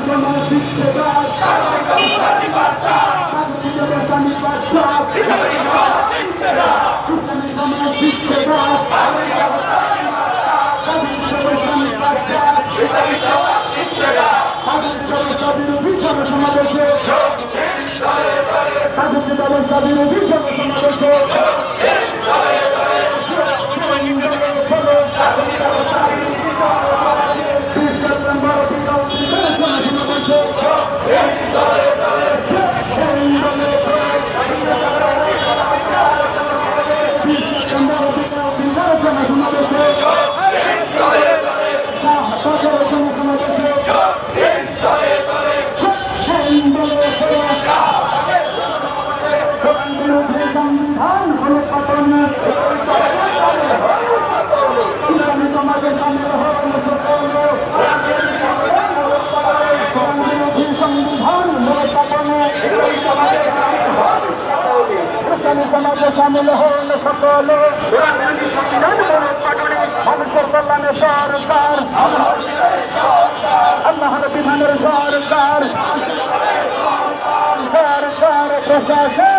সম্মানিত শিক্ষক সংবিধান হল পতন ইসলামী সমাজের সামনে হল সকল বিরোধী সংবিধান হল পতন ইসলামী সমাজের সামিল হল সকল মানুষের কল্যাণে সরকার আল্লাহর বিধানের সরকার সরকার প্রশাসন জনতা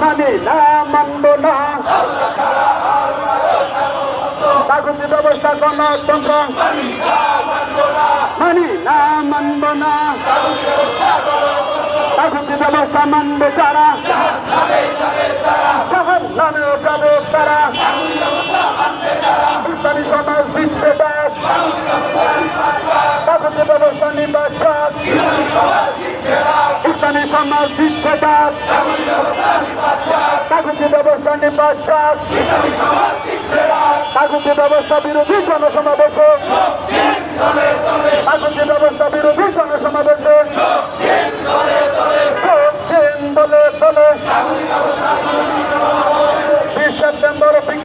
মানে না মানব না কাগজি ব্যবস্থা গণতন্ত্র মানি না মানব না কাগজি ব্যবস্থা শিক্ষতার কাগজি ব্যবস্থা নির্বাচন। কাগজি ব্যবস্থা বিরোধী জনসমাবেশ।